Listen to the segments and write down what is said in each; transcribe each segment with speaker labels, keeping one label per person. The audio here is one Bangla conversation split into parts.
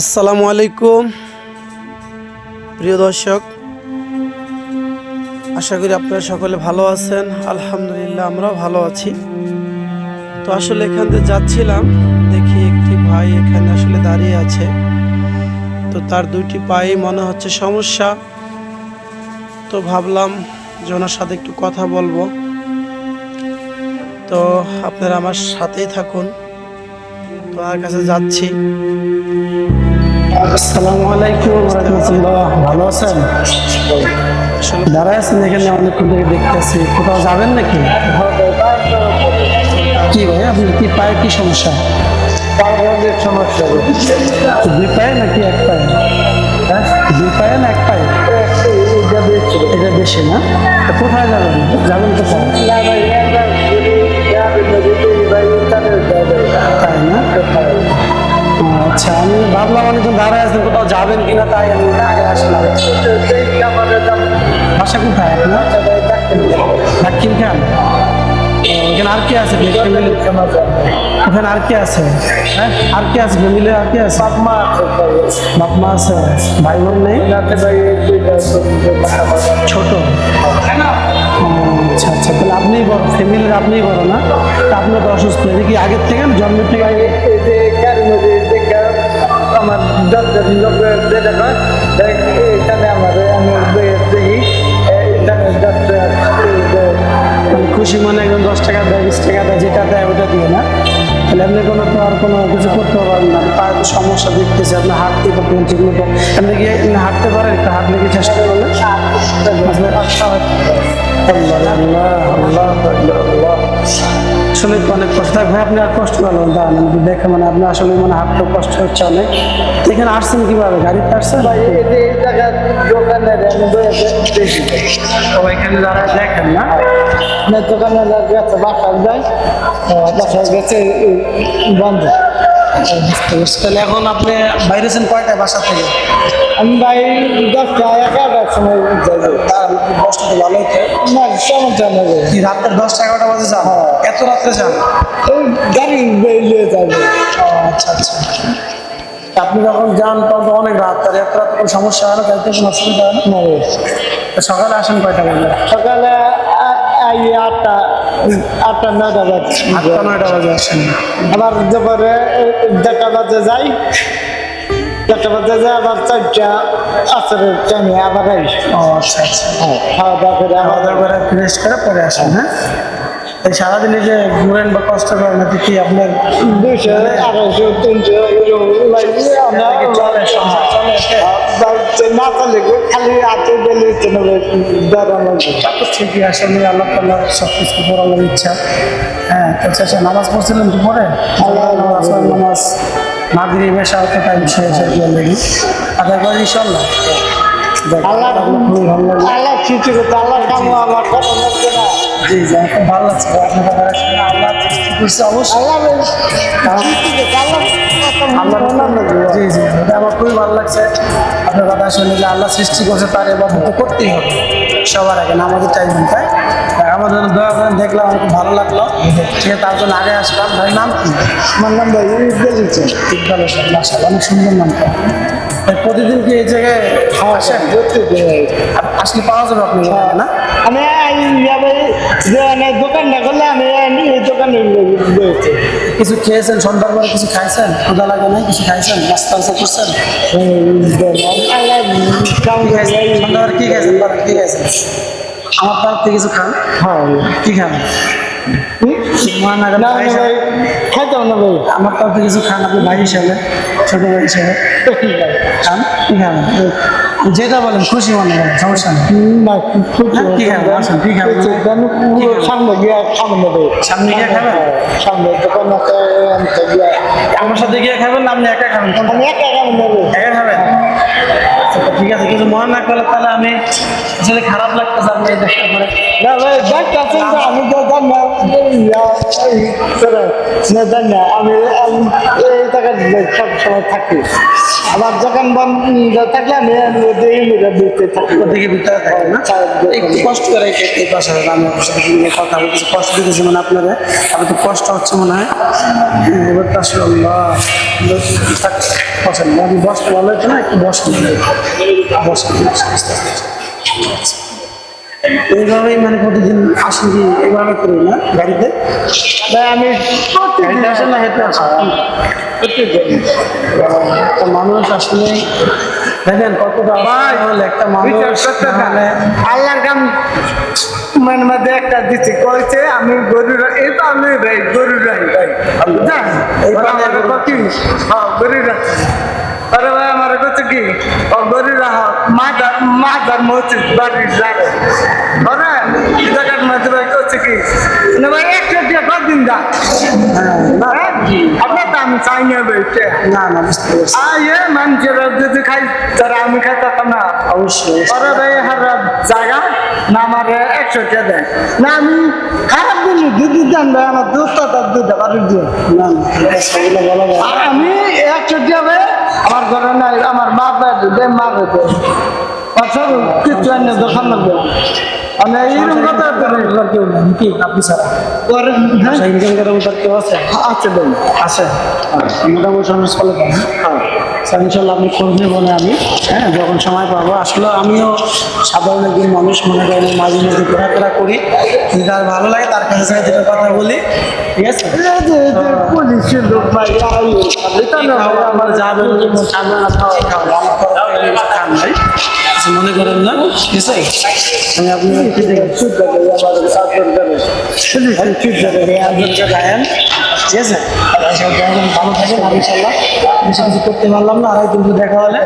Speaker 1: আসসালামু আলাইকুম। প্রিয় দর্শক, আশা করি আপনারা সকলে ভালো আছেন। আলহামদুলিল্লাহ আমরা ভালো আছি। তো আসলে এখান থেকে যাচ্ছিলাম, দেখি একটি ভাই এখানে আসলে দাঁড়িয়ে আছে। তো তার দুইটি পায়ে মনে হচ্ছে সমস্যা। তো ভাবলাম যে ওনার সাথে একটু কথা বলব। তো আপনারা আমার সাথেই থাকুন। তো আর কাছে যাচ্ছি।
Speaker 2: আসসালামু আলাইকুম রহমতুল্লাহ, ভালো আছেন? দাঁড়ায় আছেন এখানে, অনেকক্ষণ থেকে দেখতেছি। কোথাও যাবেন নাকি? কি ভাই, আপনার কি পায়ে কি সমস্যা?
Speaker 3: সমস্যা
Speaker 2: দুই পায়ে নাকি এক পায়ে? হ্যাঁ দুই পায়ে না এক পায়ে? এটা বেশি না? কোথায় যাবেন? যাবেন কোথায়? আচ্ছা আমি ভাবলাম অনেকক্ষণ দাঁড়ায় আছেন কোথাও যাবেন কিনা তাই আমি আগে আসলাম। বাসা কোথায় আপনার? দাক্ষিণ খান। এখানে আর কি আছে? ফ্যামিলি ওখানে আর কি আছে? হ্যাঁ? আর কি আছে? ফ্যামিলি আর কি আছে? বাপ মা আছে? ভাই বোন নেই? ছোট? আচ্ছা আচ্ছা তাহলে আপনিই বড়। ফ্যামিলির আপনিই বড় না? তা আপনি তো অসুস্থ। এটা কি আগের থেকে জন্মের থেকে? আগে
Speaker 3: আমার দরজার লোকের যেটা দেখ, এখানে আমার আমি দেখি এখানে
Speaker 2: খুশি মনে একদম দশ টাকা দেয় বিশ টাকা দেয় যেটা দেয় ওটা দিয়ে না? তাহলে আপনি কোনো তো আর কোনো কিছু করতে পারবেন না পায়ে তো সমস্যা দেখতেছে আপনি হাঁটতে পারবেন ঠিক মতো। আপনি কি হাঁটতে পারেন একটু হাঁটলে কি চেষ্টা করলেন আল্লাহ আল্লাহ আল্লাহ আল্লাহ আল্লাহ। আসলে তো অনেক কষ্ট। ভাই আপনি আর কষ্ট পেলেন দাঁড়ান দেখে মানে আপনি আসলে মানে হাঁটতে কষ্ট হচ্ছে অনেক। তো এখানে আসছেন কীভাবে? গাড়িতে আসছেন এখানে দাঁড়ায় দেখেন না।
Speaker 3: না দোকানে গেছে বাসায় যায় বাসায় গেছে বন্ধ।
Speaker 2: বুঝতে পারছি। তাহলে এখন আপনি বাইরেছেন কয়টায় বাসা থেকে?
Speaker 3: আমি ভাই দশটা এগারোটার সময়
Speaker 2: তার কষ্ট তো ভালোই তো।
Speaker 3: না সমস্যা নেই
Speaker 2: কি রাতের দশটা এগারোটা বাজে যান? এত রাত্রে যান?
Speaker 3: গাড়ি বেরিয়ে যাবে।
Speaker 2: আচ্ছা আচ্ছা। আপনি যখন যান তখন তো অনেক রাত আর এত রাত কোনো সমস্যা হয় না? যাইতে কোনো অসুবিধা হয় না? সকালে আসেন কয়টা বাজে?
Speaker 3: সকালে আটটা আটটা নয়টা বাজে
Speaker 2: আটটা নয়টা বাজে আসেন
Speaker 3: আবার দুপুরে দেড়টা বাজে যাই। দেড়টা বাজে যাই আবার চারটা আসরের টাইমে আবার এই
Speaker 2: ও আচ্ছা আচ্ছা।
Speaker 3: খাওয়া দাওয়া করে
Speaker 2: খাওয়া দাওয়া করে ফ্রেশ করে পরে আসেন হ্যাঁ? এই সারাদিনে যে ঘুরেন বা কষ্ট করেন নাকি কি আপনার
Speaker 3: দুশো আড়াইশো তিনশো এরকম। আমরা না চলে খালি হাতে গেলে দাঁড়ানো
Speaker 2: তা তো ঠিকই আসলে আল্লাহ তাল্লাহ সব কিছু পড়ানোর ইচ্ছা। হ্যাঁ তো শেষে নামাজ পড়ছিলেন কি পরে? আল্লাহ নামাজ নামাজ মাগরি বেশা টাইম শেষ দেখি আদায় করে ইনশাল্লাহ
Speaker 3: আল্লাহ আল্লাহ সৃষ্টি করতে আল্লাহ কাম আমার কথা লাগছে না
Speaker 2: জি জি খুব ভালো লাগছে আপনার আল্লাহ সৃষ্টি করছে অবশ্যই।
Speaker 3: আল্লাহ আল্লাহ
Speaker 2: আল্লাহ জি জি এটা আমার খুবই ভালো লাগছে। আপনার কথা শুনে যে আল্লাহ সৃষ্টি করছে তার এবার তো করতেই হবে। সবার আগে নামাজের টাইম তাই? জন্য দয়া করেন দেখলাম আমার খুব ভালো লাগল। ঠিক আছে তার জন্য আগে আসলাম। ভাই নাম কি?
Speaker 3: আমার নাম ভাই ইকবাল দিয়েছে
Speaker 2: ইকবাল হোসেন মাশাল অনেক সুন্দর ভাই, প্রতিদিন কি এই জায়গায় আসেন? আসলে পাওয়া যাবে আপনি না?
Speaker 3: আমি এই
Speaker 2: কিছু খেয়েছেন সন্ধ্যার পরে কিছু খাইছেন? ক্ষুদা লাগে না কিছু খাইছেন? নাস্তা টাস্তা করছেন? সন্ধ্যাবার কি খাইছেন? কি খাইছেন? আমার তরফ থেকে কিছু খান?
Speaker 3: হ্যাঁ।
Speaker 2: কি খান?
Speaker 3: খাইতাম না ভাই।
Speaker 2: আমার তরফ থেকে কিছু খান আপনি ভাই হিসাবে ছোট ভাই হিসাবে। খান? কি খান? যেটা বলেন খুশি মনে করেন সমস্যা নেই
Speaker 3: না
Speaker 2: হ্যাঁ, কি খাবেন? আসেন, কি খাবেন?
Speaker 3: সামনে গিয়ে খাবেন না ভাই
Speaker 2: সামনে গিয়ে খাবেন?
Speaker 3: সামনে দোকান
Speaker 2: আমার সাথে গিয়ে খাবেন না আপনি একা খাবেন
Speaker 3: একা খাবেন
Speaker 2: একা খাবেন আচ্ছা, ঠিক আছে কিছু মনে না করলে তাহলে আমি আসলে খারাপ লাগতেছে আপনি এই দেশটা করে।
Speaker 3: না ভাই ব্যাগটা আছে না, আমি তো জানি না। এই, তোরা, না জানি না আমি আমি এই জায়গায় সব সময় থাকি। আমার দোকান বন্ধ থাকলে আমি দেখি মেরে দিতে থাকি।
Speaker 2: ওদিকে ভিতরে থাকে না? একটু কষ্ট করে এই- এই পাশে আমি আপনার সাথে নিয়ে কথা বলতেছি কষ্ট দিতেছি মানে আপনারা আপনার তো কষ্ট হচ্ছে মনে হয়। হ্যাঁ, এবার তো আসলে আল্লাহ থাক, আমি বসতে ভালো হচ্ছে না একটু বসেন। এইভাবেই মানে প্রতিদিন আসেন কি এইভাবে করি না গাড়িতে।
Speaker 3: আমি
Speaker 2: গাড়িতে আসেন না হেঁটে একটা মানুষ আসলে দেখেন কতটা একটা মানুষ মানে
Speaker 3: আল্লাহর কাম মানে মধ্যে একটা দিচ্ছে কইছে আমি গরু এই তো আমি ভাই গরু রাই ভাই। কয় হ্যাঁ গরু রাখছে আরে ভাই আমার হচ্ছে কি? গরিব গরু রাহ মাদার মাদার মসজিদ বাড়ির ওরা এই জায়গার মধ্যে ভাই হচ্ছে কি? না ভাই একটা দিয়ে কদিন দা
Speaker 2: হ্যাঁ, না
Speaker 3: আপনার তো আমি চাই না ভাই এটা।
Speaker 2: না না বুঝতে পারছি
Speaker 3: আয়ে মানুষেরা যদি খাই তারা আমি খাইতাম না।
Speaker 2: অবশ্যই
Speaker 3: ওরা ভাই হারা জায়গা? না আমার একশো টাকা দেয়। না আমি খারাপ দিন দিদি দেন ভাই আমার দোস্ত তার দিতে পারি দিয়ে।
Speaker 2: না না ঠিক আছে ওগুলো বলা যায়
Speaker 3: আর আমি একশো টাকা ভাই আমার ঘরে নাই আমার মা পায় দে মা পেতে আচ্ছা কিছু দোকান লাগবে এইরকম কথা
Speaker 2: কেউ নেই? কি আপনি ছাড়া?
Speaker 3: করে হ্যাঁ?
Speaker 2: আচ্ছা ইনকাম করার মতো কেউ আছে?
Speaker 3: আছে
Speaker 2: মোটামুটি হ্যাঁ? স্যার ইনশাল্লাহ আপনি করবে বলে আমি হ্যাঁ? যখন সময় পাবো। আসলে আমিও সাধারণ একজন মানুষ মনে করেন মাঝে মাঝে ঘোরাফেরা করি। যদি তার ভালো লাগে তার কাছে সাথে দুটো কথা বলি। ঠিক আছে?
Speaker 3: এই যে এই যে পুলিশের লোক ভাই আই এটা না
Speaker 2: আমার
Speaker 3: আমার
Speaker 2: যা বলব খাবেন না খাওয়া খাওয়া। কিছু মনে করেন না? ঠিক আছে আমি ঠিক আছে আছে আছে ভালো থাকেন ইনশাল্লাহ বেশি কিছু করতে পারলাম না আর যদি দেখা হলে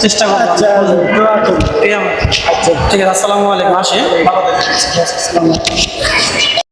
Speaker 2: চেষ্টা করব।
Speaker 3: আচ্ছা, করুন।
Speaker 2: আচ্ছা। ঠিক আছে আসসালামু আলাইকুম আসি। ভালো থাকেন। আসসালামু আলাইকুম।